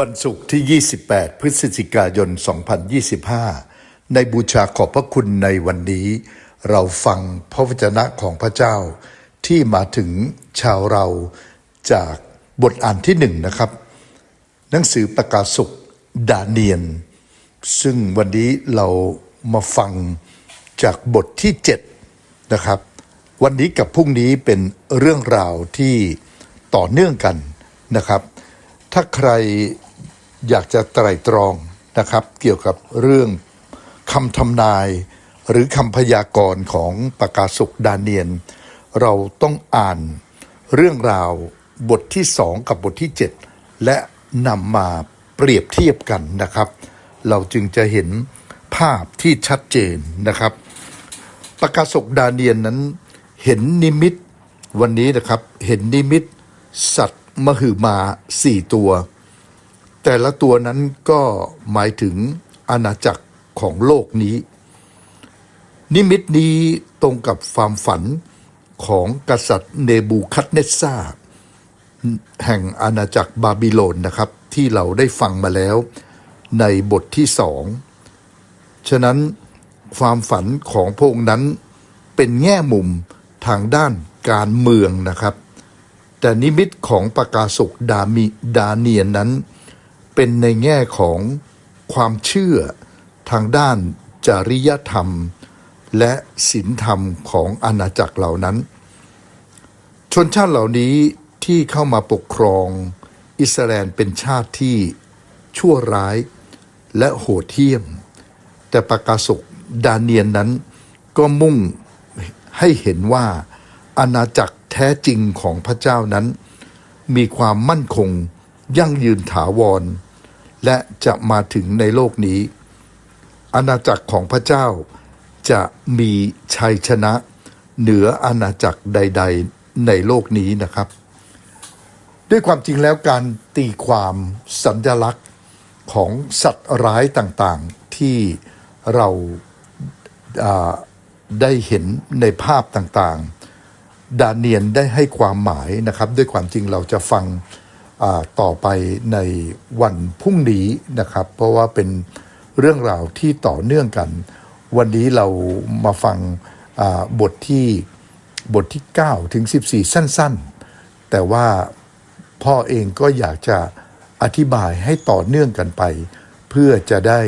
วันศุกร์ที่ 28 พฤศจิกายน 2025 ในบูชาขอบพระคุณในวันนี้ เราฟังพระวจนะของพระเจ้า ที่มาถึงชาวเราจากบทอ่านที่หนึ่งนะครับ หนังสือประกาศสุขดาเนียน ซึ่งวันนี้เรามาฟังจากบทที่ 7 นะครับ วันนี้กับพรุ่งนี้เป็นเรื่องราวที่ต่อเนื่องกันนะครับถ้าใคร อยากจะไตร่ตรองนะครับ เกี่ยวกับเรื่องคำทำนาย หรือคำพยากรณ์ของประกาสุขดาเนียน เราต้องอ่านเรื่องราวบทที่สองกับบทที่ 7 และนำมาเปรียบเทียบกันนะครับ เราจึงจะเห็นภาพที่ชัดเจนนะครับประกาศกดาเนียนนั้นเห็นนิมิตวันนี้นะครับเห็นนิมิต สัตว์มหึมาสี่ตัว แต่ละตัวนั้นก็หมายถึงอาณาจักรของโลกนี้ นิมิตนี้ตรงกับความฝันของกษัตริย์เนบูคัดเนสซาแห่งอาณาจักรบาบิโลนนะครับ ที่เราได้ฟังมาแล้วในบทที่สอง ฉะนั้นความฝันของพระองนั้นเป็นแง่มุมทางด้านการเมืองนะครับ แต่นิมิตของประกาศกดามิดาเนียนนั้น เป็นในแง่ของความเชื่อทางด้านจริยธรรม และศีลธรรมของอาณาจักรเหล่านั้น ชนชาติเหล่านี้ที่เข้ามาปกครองอิสราเอลเป็นชาติที่ชั่วร้ายและโหดเหี้ยม แต่ประกาศกดาเนียนนั้นก็มุ่งให้เห็นว่าอาณาจักรแท้จริงของพระเจ้านั้น มีความมั่นคงยั่งยืนถาวร และจะมาถึงในโลกนี้ อาณาจักรของพระเจ้าจะมีชัยชนะเหนืออาณาจักรใด ๆในโลกนี้นะครับ ด้วยความจริงแล้วการตีความสัญลักษณ์ของสัตว์ร้ายต่างๆที่เราาได้เห็นในภาพต่างๆ ดาเนียนได้ให้ความหมายนะครับ ด้วยความจริงเราจะฟัง ต่อไปในวันพรุ่งนี้นะครับ เพราะว่าเป็นเรื่องราวที่ต่อเนื่องกัน วันนี้เรามาฟังบทที่บทที่ 9 ถึง 14 สั้น ๆ แต่ว่าพ่อเองก็อยากจะอธิบายให้ต่อเนื่องกันไป เพื่อจะได้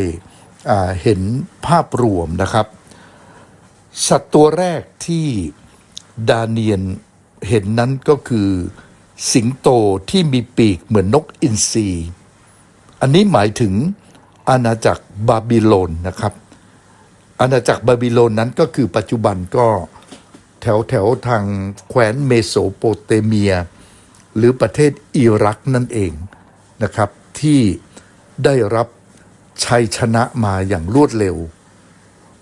เห็นภาพรวมนะครับ สัตว์ตัวแรกที่ดาเนียนเห็นนั้นก็คือ สิงโตที่มีปีกเหมือนนกอินทรีอันนี้หมายถึงอาณาจักรบาบิโลนนะครับ อาณาจักรบาบิโลนนั้นก็คือปัจจุบันก็แถวแถวทางแคว้นเมโสโปเตเมีย หรือประเทศอิรักนั่นเองนะครับ ที่ได้รับชัยชนะมาอย่างรวดเร็ว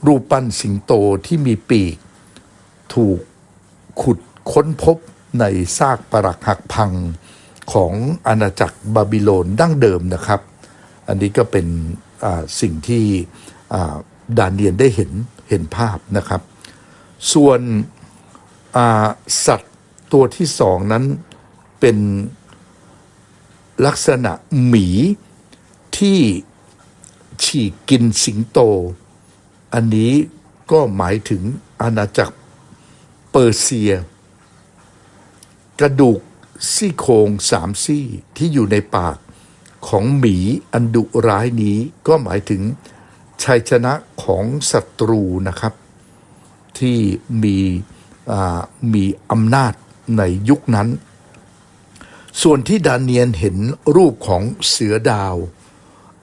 รูปปั้นสิงโตที่มีปีก ถูกขุดค้นพบ ในซากปรักหักพังของอาณาจักรบาบิโลนดั้งเดิมนะครับ อันนี้ก็เป็นสิ่งที่ดานเนียนได้เห็นเห็นภาพนะครับ ส่วนสัตว์ตัวที่สองนั้นเป็นลักษณะหมีที่ฉีกกินสิงโต อันนี้ก็หมายถึงอาณาจักรเปอร์เซีย กระดูกซี่โครงสามซี่ที่อยู่ในปากของหมีอันดุร้ายนี้ก็หมายถึงชัยชนะของศัตรูนะครับ ที่มีอ่ามีอำนาจในยุคนั้น ส่วนที่ดานเนียนเห็นรูปของเสือดาว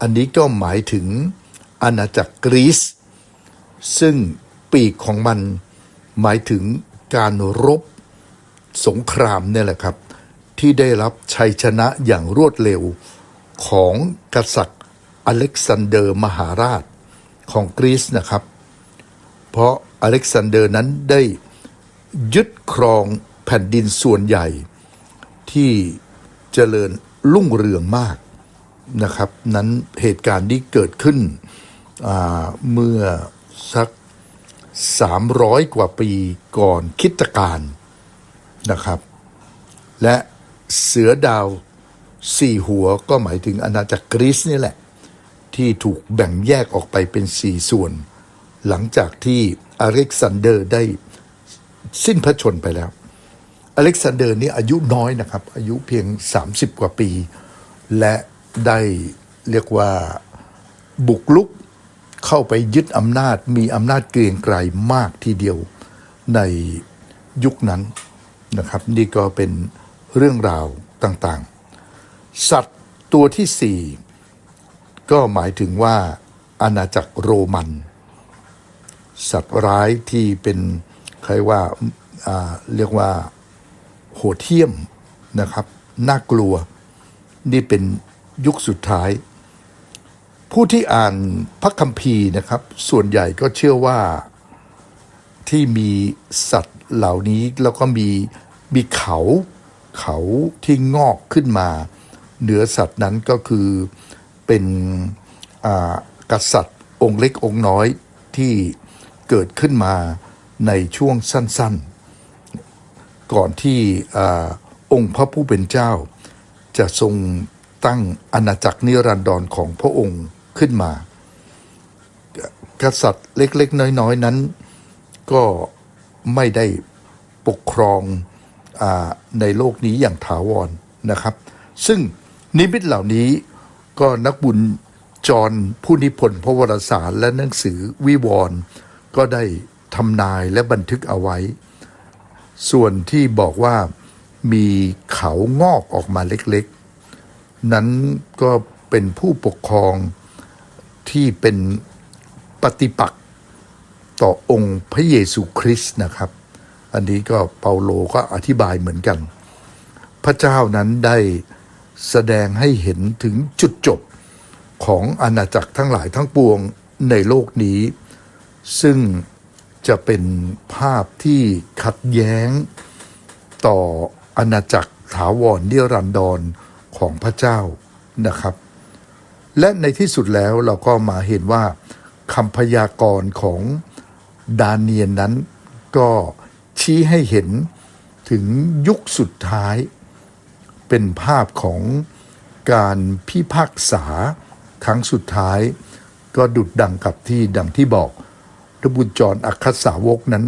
อันนี้ก็หมายถึงอาณาจักรกรีซซึ่งปีกของมันหมายถึงการรบ สงครามเนี่ยแหละครับ ที่ได้รับชัยชนะอย่างรวดเร็วของกษัตริย์อเล็กซานเดอร์มหาราชของกรีซนะครับ เพราะอเล็กซานเดอร์นั้นได้ยึดครองแผ่นดินส่วนใหญ่ที่เจริญรุ่งเรืองมากนะครับ นั้นเหตุการณ์นี้เกิดขึ้นเมื่อสัก 300 กว่าปีก่อนคิดการ นะครับ และเสือดาวสี่หัวก็หมายถึงอาณาจักรกรีซนี่แหละ ที่ถูกแบ่งแยกออกไปเป็นสี่ส่วน หลังจากที่อเล็กซานเดอร์ได้สิ้นพระชนไปแล้ว อเล็กซานเดอร์นี่อายุน้อยนะครับ อายุเพียง 30 กว่าปี และได้เรียกว่าบุกลุกเข้าไปยึดอำนาจมีอำนาจเกรียงไกรมากทีเดียวในยุคนั้น นะครับนี่ก็เป็นเรื่องราวต่างๆ สัตว์ตัวที่สี่ก็หมายถึงว่าอาณาจักรโรมัน สัตว์ร้ายที่เป็นใครว่าาเรียกว่าโหดเหี้ยมนะครับ น่ากลัว นี่เป็นยุคสุดท้าย ผู้ที่อ่านพระคัมภีร์นะครับ ส่วนใหญ่ก็เชื่อว่า ที่มีสัตว์เหล่านี้แล้วก็มีมีเขาเขาที่งอกขึ้นมา เหนือสัตว์นั้นก็คือเป็นกษัตริย์องค์เล็กองค์น้อยที่เกิดขึ้นมาในช่วงสั้นๆ ก่อนที่อองค์พระผู้เป็นเจ้า จะทรงตั้งอาณาจักรนิรันดรของพระองค์ขึ้นมา กษัตริย์เล็กๆ น้อยๆ นั้น ก็ไม่ได้ปกครองอในโลกนี้อย่างถาวรนะครับ ซึ่งนิมิตเหล่านี้ก็นักบุญจรผู้นิพนธ์พระวรสารและหนังสือวิวรณ์ก็ได้ทำนายและบันทึกเอาไว้ ส่วนที่บอกว่ามีเขางอกออกมาเล็กๆ นั้นก็เป็นผู้ปกครองที่เป็นปฏิปักษ์ ต่อองค์พระเยซูคริสต์นะครับ อันนี้ก็เปาโลก็อธิบายเหมือนกัน พระเจ้านั้นได้แสดงให้เห็นถึงจุดจบของอาณาจักรทั้งหลายทั้งปวงในโลกนี้ ซึ่งจะเป็นภาพที่ขัดแย้งต่ออาณาจักรถาวรนิรันดรของพระเจ้านะครับ และในที่สุดแล้วเราก็มาเห็นว่าคำพยากรณ์ของ ดาเนียนนั้นก็ชี้ให้เห็นถึงยุคสุดท้าย เป็นภาพของการพิพากษาครั้งสุดท้าย ก็ดุดดังกับที่ดังที่บอกพระบุญจรอัครสาวกนั้น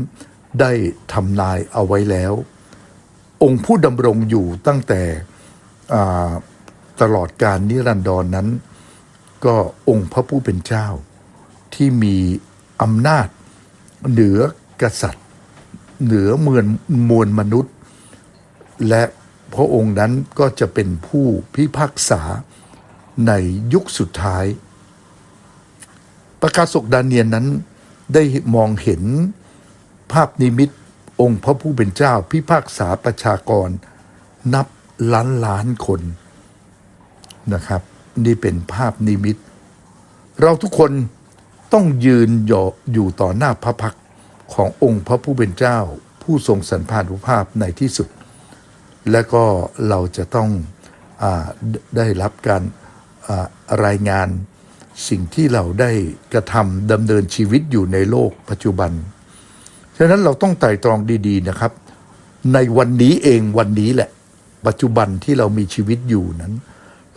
ได้ทำนายเอาไว้แล้ว องค์ผู้ดำรงอยู่ตั้งแต่ตลอดการนิรันดรนนั้น ก็องค์พระผู้เป็นเจ้าที่มีอำนาจ เหนือกษัตริย์ เหนือเมือนมวลมนุษย์ และพระองค์นั้นก็จะเป็นผู้พิพากษาในยุคสุดท้าย ประกาศกดาเนียนนั้นได้มองเห็นภาพนิมิตองค์พระผู้เป็นเจ้าพิพากษาประชากร นับล้านล้านคนนะครับ นี่เป็นภาพนิมิต เราทุกคน ต้องยืนอยู่อยู่ต่อหน้าพระพักขององค์พระผู้เป็นเจ้า ผู้ทรงสันพานุภาพในที่สุด และก็เราจะต้องอได้รับการรายงานสิ่งที่เราได้กระทำดำเนินชีวิตอยู่ในโลกปัจจุบัน ฉะนั้นเราต้องไต่ตรองดีๆนะครับ ในวันนี้เองวันนี้แหละ ปัจจุบันที่เรามีชีวิตอยู่นั้น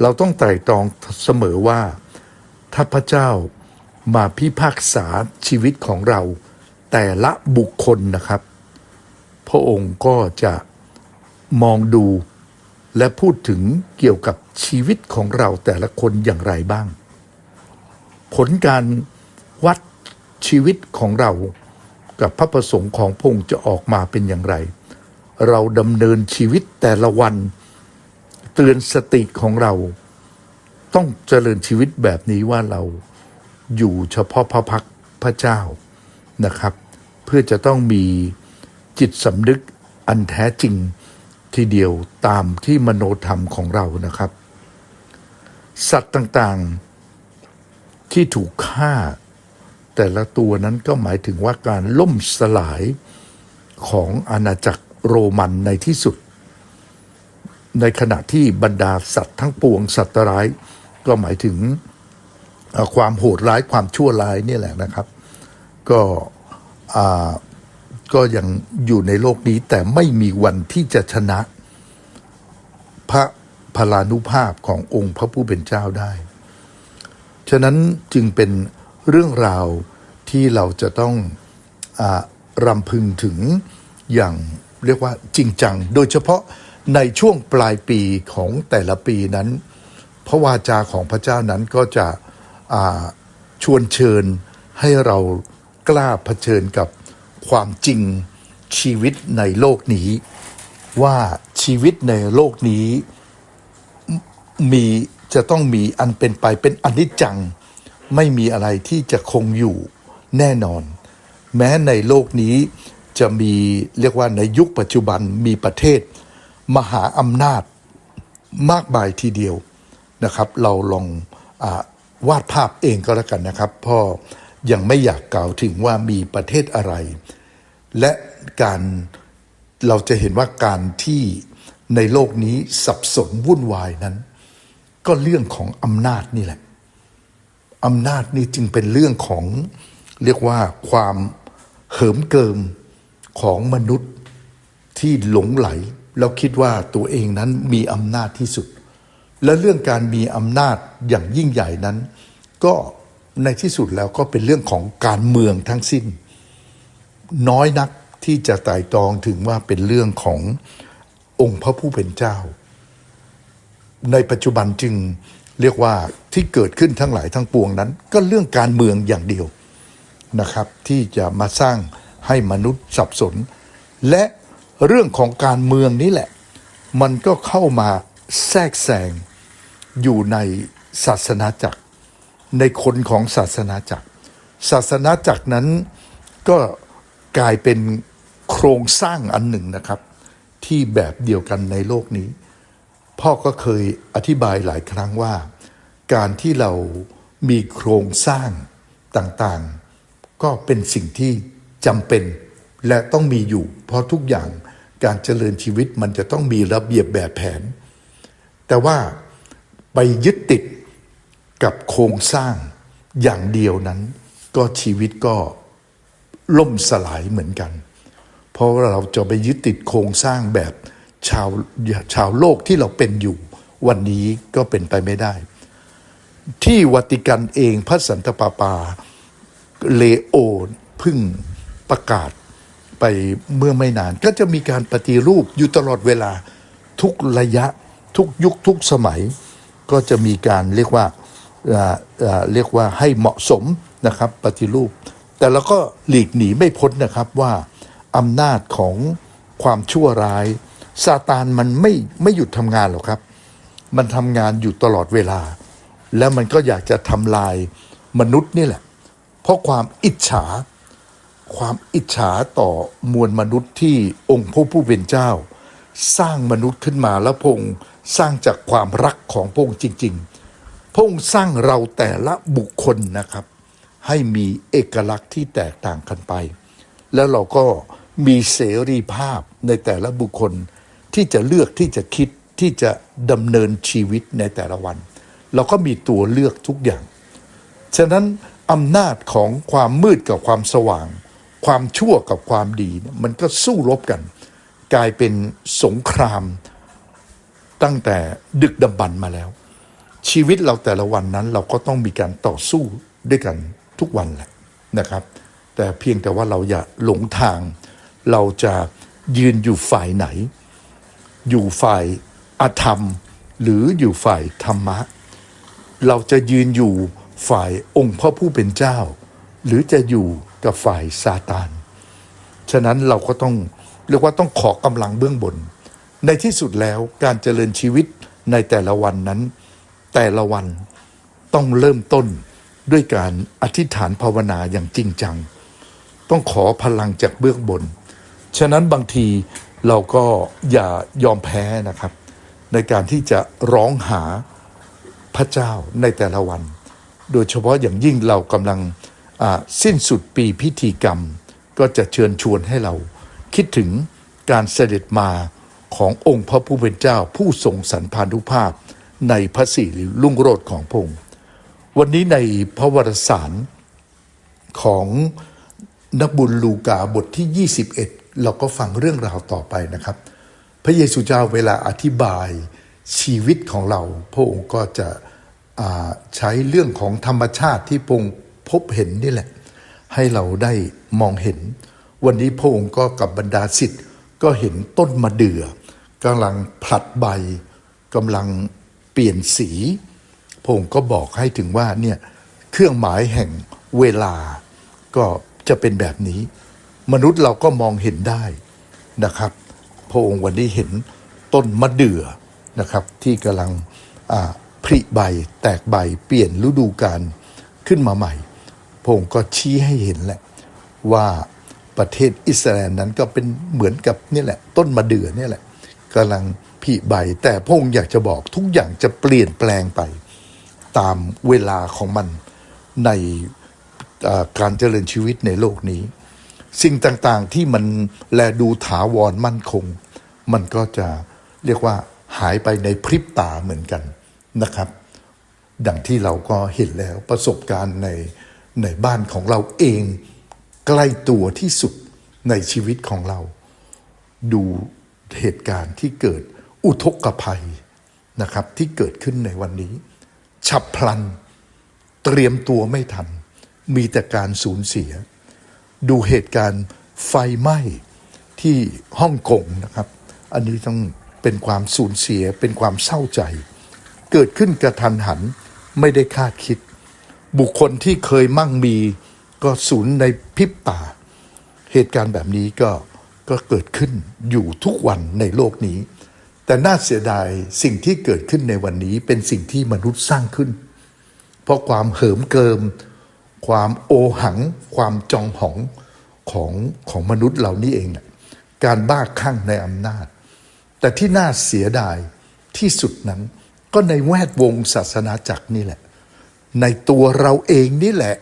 เราต้องไต่ตรองเสมอว่าถ้าพระเจ้า มาพิพากษาชีวิตของเรา แต่ละบุคคลนะครับ พระองค์ก็จะมองดูและพูดถึงเกี่ยวกับชีวิตของเราแต่ละคนอย่างไรบ้าง ผลการวัดชีวิตของเรากับพระประสงค์ของพระองค์จะออกมาเป็นอย่างไร เราดำเนินชีวิตแต่ละวัน เตือนสติของเรา ต้องเจริญชีวิตแบบนี้ว่าเรา อยู่เฉพาะพระพักพระเจ้านะครับ เพื่อจะต้องมีจิตสำนึกอันแท้จริงทีเดียวตามที่มโนธรรมของเรานะครับ สัตว์ต่างๆที่ถูกฆ่า แต่ละตัวนั้นก็หมายถึงว่าการล่มสลายของอาณาจักรโรมันในที่สุด ในขณะที่บรรดาสัตว์ทั้งปวงสัตว์ร้าย ก็หมายถึง ความโหดร้ายความชั่วร้ายนี่แหละนะครับ ก็ก็ยังอยู่ในโลกนี้แต่ไม่มีวันที่จะชนะ พระพลานุภาพขององค์พระผู้เป็นเจ้าได้ ฉะนั้นจึงเป็นเรื่องราวที่เราจะต้องอรำพึงถึงอย่างเรียกว่าจริงจัง โดยเฉพาะในช่วงปลายปีของแต่ละปีนั้น พระวาจาของพระเจ้านั้นก็จะ ชวนเชิญให้เรากล้าเผชิญกับความจริงชีวิตในโลกนี้ ว่าชีวิตในโลกนี้มีจะต้องมีอันเป็นไปเป็นอนิจจัง ไม่มีอะไรที่จะคงอยู่แน่นอน แม้ในโลกนี้จะมีเรียกว่าในยุคปัจจุบันมีประเทศ มหาอำนาจมากมายทีเดียวนะครับ เราลองอา วาดภาพเองก็แล้วกันนะครับพ่อยังไม่อยากกล่าวถึงว่ามีประเทศอะไร และการเราจะเห็นว่าการที่ในโลกนี้สับสนวุ่นวายนั้น ก็เรื่องของอำนาจนี่แหละอำนาจนี่จึงเป็นเรื่องของเรียกว่าความเหิมเกิมของมนุษย์ที่หลงไหล แล้วคิดว่าตัวเองนั้นมีอำนาจที่สุด และเรื่องการมีอำนาจอย่างยิ่งใหญ่นั้น ก็ในที่สุดแล้วก็เป็นเรื่องของการเมืองทั้งสิ้น น้อยนักที่จะไต่ตองถึงว่าเป็นเรื่องขององค์พระผู้เป็นเจ้า ในปัจจุบันจึงเรียกว่าที่เกิดขึ้นทั้งหลายทั้งปวงนั้น ก็เรื่องการเมืองอย่างเดียวนะครับ ที่จะมาสร้างให้มนุษย์สับสน และเรื่องของการเมืองนี้แหละ มันก็เข้ามา แทรกแซงอยู่ในศาสนาจักร ในคนของศาสนาจักร ศาสนาจักรนั้นก็กลายเป็นโครงสร้างอันหนึ่งนะครับ ที่แบบเดียวกันในโลกนี้ พ่อก็เคยอธิบายหลายครั้งว่า การที่เรามีโครงสร้างต่างๆ ก็เป็นสิ่งที่จำเป็นและต้องมีอยู่ เพราะทุกอย่างการเจริญชีวิตมันจะต้องมีระเบียบแบบแผน แต่ว่าไปยึดติดกับโครงสร้างอย่างเดียวนั้น ก็ชีวิตก็ล่มสลายเหมือนกัน เพราะเราจะไปยึดติดโครงสร้างแบบชาวชาวโลกที่เราเป็นอยู่ วันนี้ก็เป็นไปไม่ได้ ที่วัติกันเองพระสันตะปาปาเลโอพึ่งประกาศไปเมื่อไม่นาน ก็จะมีการปฏิรูปอยู่ตลอดเวลาทุกระยะ ทุกยุคทุกสมัยก็จะมีการเรียกว่าเรียกว่าให้เหมาะสมนะครับปฏิรูป แต่เราก็หลีกหนีไม่พ้นนะครับว่าอำนาจของความชั่วร้ายซาตานมันไม่ไม่หยุดทำงานหรอกครับ มันทำงานอยู่ตลอดเวลา แล้วมันก็อยากจะทำลายมนุษย์นี่แหละ เพราะความอิจฉา ความอิจฉาต่อมวลมนุษย์ที่องค์พระผู้เป็นเจ้า สร้างมนุษย์ขึ้นมาแล้วพงค์สร้างจากความรักของพงค์จริง ๆ พงค์สร้างเราแต่ละบุคคลนะครับ ให้มีเอกลักษณ์ที่แตกต่างกันไป แล้วเราก็มีเสรีภาพในแต่ละบุคคลที่จะเลือกที่จะคิดที่จะดำเนินชีวิตในแต่ละวัน เราก็มีตัวเลือกทุกอย่าง ฉะนั้นอำนาจของความมืดกับความสว่าง ความชั่วกับความดีมันก็สู้รบกัน กลายเป็นสงคราม ตั้งแต่ดึกดำบรรพ์มาแล้ว ชีวิตเราแต่ละวันนั้นเราก็ต้องมีการต่อสู้ด้วยกันทุกวันแหละนะครับ แต่เพียงแต่ว่าเราอย่าหลงทาง เราจะยืนอยู่ฝ่ายไหน อยู่ฝ่ายอธรรม หรืออยู่ฝ่ายธรรมะ เราจะยืนอยู่ฝ่ายองค์พระผู้เป็นเจ้า หรือจะอยู่กับฝ่ายซาตาน ฉะนั้นเราก็ต้อง เรียกว่าต้องขอกำลังเบื้องบน ในที่สุดแล้วการเจริญชีวิตในแต่ละวันนั้น แต่ละวันต้องเริ่มต้นด้วยการอธิษฐานภาวนาอย่างจริงจัง ต้องขอพลังจากเบื้องบน ฉะนั้นบางทีเราก็อย่ายอมแพ้นะครับ ในการที่จะร้องหาพระเจ้าในแต่ละวัน โดยเฉพาะอย่างยิ่งเรากำลังสิ้นสุดปีพิธีกรรม ก็จะเชิญชวนให้เรา คิดถึงการเสด็จมาขององค์พระผู้เป็นเจ้าผู้ทรงสันพานุภาพในพระสิริรุ่งโรจน์ของพงค์วันนี้ในพระวรสารของนักบุญลูกาบทที่ 21 เราก็ฟังเรื่องราวต่อไปนะครับ พระเยซูเจ้าเวลาอธิบายชีวิตของเรา พระองค์ก็จะใช้เรื่องของธรรมชาติที่พงค์พบเห็นนี่แหละ ให้เราได้มองเห็น วันนี้พระองค์ก็กับบรรดาสิทธิ์ก็เห็นต้นมะเดื่อกำลังผลัดใบกำลังเปลี่ยนสีพระองค์ก็บอกให้ถึงว่าเนี่ยเครื่องหมายแห่งเวลาก็จะเป็นแบบนี้ มนุษย์เราก็มองเห็นได้นะครับ พระองค์วันนี้เห็นต้นมะเดื่อนะครับ ที่กำลังผลิใบแตกใบเปลี่ยนฤดูกาลขึ้นมาใหม่ พระองค์ก็ชี้ให้เห็นแหละว่า ประเทศอิสราเอลนั้นก็เป็นเหมือนกับนี่แหละ ต้นมะเดื่อนี่แหละกำลังผลิใบ แต่พระองค์อยากจะบอกทุกอย่างจะเปลี่ยนแปลงไป ตามเวลาของมันในการเจริญชีวิตในโลกนี้ สิ่งต่างๆที่มันแลดูถาวรมั่นคง มันก็จะเรียกว่าหายไปในพริบตาเหมือนกันนะครับ ดังที่เราก็เห็นแล้วประสบการณ์ในในบ้านของเราเอง ใกล้ตัวที่สุดในชีวิตของเรา ดูเหตุการณ์ที่เกิดอุทกภัยนะครับที่เกิดขึ้นในวันนี้ ฉับพลัน เตรียมตัวไม่ทัน มีแต่การสูญเสีย ดูเหตุการณ์ไฟไหม้ที่ฮ่องกงนะครับ อันนี้ต้องเป็นความสูญเสียเป็นความเศร้าใจ เกิดขึ้นกระทันหันไม่ได้คาดคิด บุคคลที่เคยมั่งมี ก็สูญในพิบตา เหตุการณ์แบบนี้ก็ก็เกิดขึ้นอยู่ทุกวันในโลกนี้ แต่น่าเสียดายสิ่งที่เกิดขึ้นในวันนี้เป็นสิ่งที่มนุษย์สร้างขึ้น เพราะความเหิมเกิม ความโอหัง ความจองหองของของมนุษย์เหล่านี้เองนะการบ้าคลั่งในอำนาจ แต่ที่น่าเสียดายที่สุดนั้น ก็ในแวดวงศาสนาจักรนี่แหละ ในตัวเราเองนี่แหละ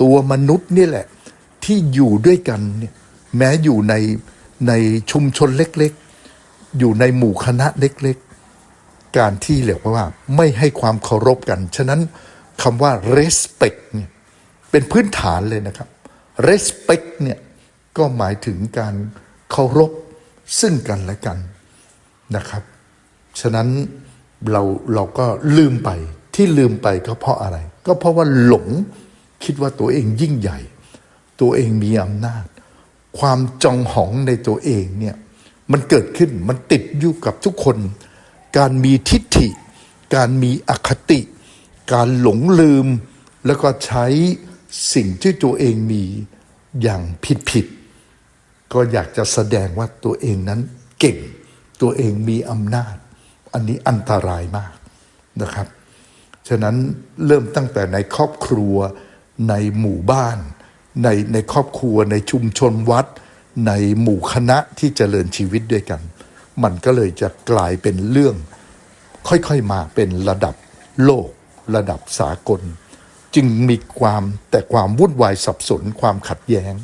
ตัวมนุษย์นี่แหละ ที่อยู่ด้วยกันเนี่ยแม้อยู่ในในชุมชนเล็กๆ อยู่ในหมู่คณะเล็กๆ การที่เรียกว่าไม่ให้ความเคารพกัน ฉะนั้นคำว่า respect เนี่ยเป็นพื้นฐานเลยนะครับ respect เนี่ยก็หมายถึงการเคารพซึ่งกันและกันนะครับ ฉะนั้นเราเราก็ลืมไปที่ลืมไปก็เพราะอะไร ก็เพราะว่าหลง คิดว่าตัวเองยิ่งใหญ่ ตัวเองมีอำนาจ ความจองหองในตัวเองเนี่ยมันเกิดขึ้นมันติดอยู่กับทุกคน การมีทิฏฐิ การมีอคติ การหลงลืม แล้วก็ใช้สิ่งที่ตัวเองมีอย่างผิดผิดก็อยากจะแสดงว่าตัวเองนั้นเก่ง ตัวเองมีอำนาจ อันนี้อันตรายมากนะครับ ฉะนั้นเริ่มตั้งแต่ในครอบครัว ในหมู่บ้าน ในในครอบครัว ในชุมชนวัด ในหมู่คณะที่เจริญชีวิตด้วยกัน มันก็เลยจะกลายเป็นเรื่อง ค่อยๆมาเป็นระดับโลก ระดับสากล จึงมีความแต่ความวุ่นวายสับสนความขัดแย้ง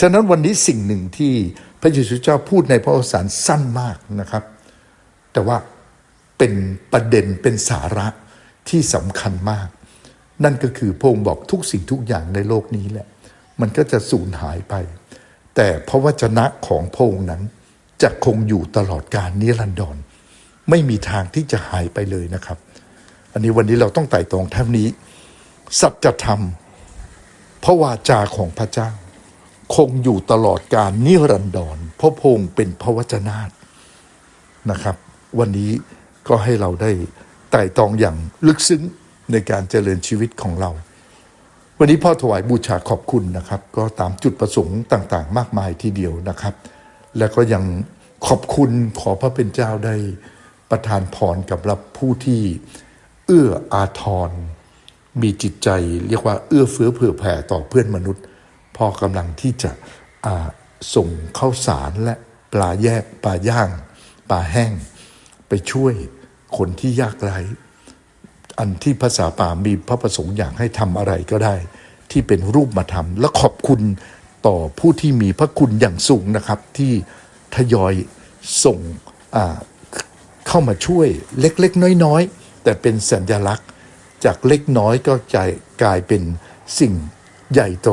ฉะนั้นวันนี้สิ่งหนึ่งที่พระเยซูเจ้าพูดในพระโอษฐานสั้นมากนะครับ แต่ว่าเป็นประเด็นเป็นสาระที่สำคัญมาก นั่นก็คือพงค์บอกทุกสิ่งทุกอย่างในโลกนี้แหละ มันก็จะสูญหายไป แต่พระวจนะของพงค์นั้น จะคงอยู่ตลอดกาลนิรันดร ไม่มีทางที่จะหายไปเลยนะครับ อันนี้วันนี้เราต้องไต่ตรองเท่านี้ สัจธรรมพระวาจาของพระเจ้า คงอยู่ตลอดการนิรันดรเพราะพงค์เป็นพระวจนะนะครับ วันนี้ก็ให้เราได้ไต่ตองอย่างลึกซึ้ง ในการเจริญชีวิตของเรา วันนี้พ่อถวายบูชาขอบคุณนะครับ ก็ตามจุดประสงค์ต่าง ๆ มากมายทีเดียวนะครับ แล้วก็ยังขอบคุณขอพระเป็นเจ้าได้ประทานพรกับรับผู้ที่เอื้ออาทร มีจิตใจเรียกว่าเอื้อเฟื้อเผื่อแผ่ต่อเพื่อนมนุษย์พอกำลังที่จะส่งข้าวสารและปลาแยกปลาย่างปลาแห้ง ไปช่วยคนที่ยากไร้ อันที่ภาษาป่ามีพระประสงค์อย่างให้ทำอะไรก็ได้ ที่เป็นรูปมาทำและขอบคุณต่อผู้ที่มีพระคุณอย่างสูงนะครับ ที่ทยอยส่งเข้ามาช่วยเล็กๆ น้อยๆ แต่เป็นสัญลักษณ์ จากเล็กน้อยก็จะกลายเป็นสิ่งใหญ่โต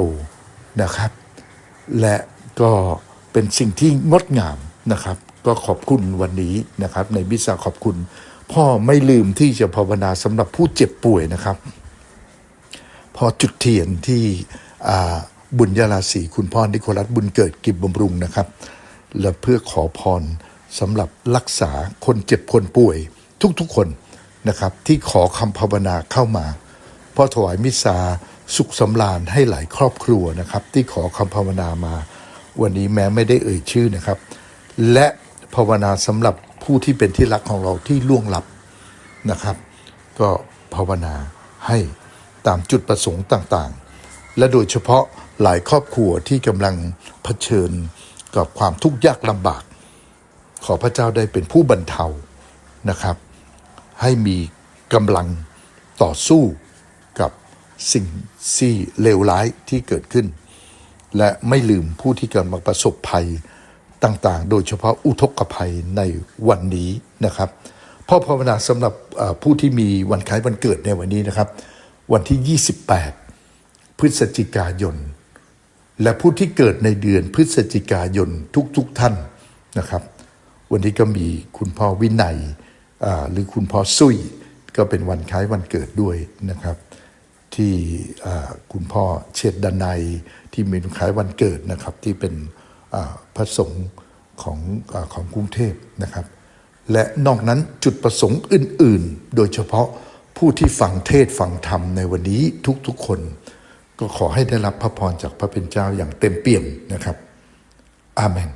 นะครับ และก็เป็นสิ่งที่งดงามนะครับ ก็ขอบคุณวันนี้นะครับ ในมิสาขอบคุณ พ่อไม่ลืมที่จะภาวนาสำหรับผู้เจ็บป่วยนะครับ พอจุดเทียนที่บุญญาลาศีคุณพ่อนิโคลัสบุญเกิดกิบบำรุงนะครับ และเพื่อขอพรสำหรับรักษาคนเจ็บคนป่วย ทุกๆคนนะครับ ที่ขอคำภาวนาเข้ามาพ่อถวายมิสซาสุขสำราญให้หลายครอบครัวนะครับ ที่ขอคำภาวนามา วันนี้แม้ไม่ได้เอ่ยชื่อนะครับ และ ภาวนาสำหรับผู้ที่เป็นที่รักของเราที่ล่วงลับนะครับ ก็ภาวนาให้ตามจุดประสงค์ต่างๆ และโดยเฉพาะหลายครอบครัวที่กำลังเผชิญกับความทุกข์ยากลำบาก ขอพระเจ้าได้เป็นผู้บรรเทานะครับ ให้มีกำลังต่อสู้กับสิ่งที่เลวร้ายที่เกิดขึ้น และไม่ลืมผู้ที่กำลังประสบภัย ต่างๆ โดยเฉพาะอุทกภัยในวันนี้นะครับพ่อภาวนาสำหรับผู้ที่มีวันคล้ายวันเกิดในวันนี้นะครับ วันที่ 28 พฤศจิกายน และผู้ที่เกิดในเดือนพฤศจิกายนทุกๆทท่านนะครับ วันนี้ก็มีคุณพ่อวินัยหรือคุณพ่อสุยก็เป็นวันคล้ายวันเกิดด้วยนะครับ ที่คุณพ่อเชษดานัยที่มีวันคล้ายวันเกิดนะครับที่เป็น พระสงฆ์ของอของกรุงเทพนะครับ และนอกนั้นจุดประสงค์อื่น ๆ โดยเฉพาะผู้ที่ฟังเทศฟังธรรมในวันนี้ทุกๆคน ก็ขอให้ได้รับพระพรจากพระเป็นเจ้าอย่างเต็มเปี่ยมนะครับ อาเมน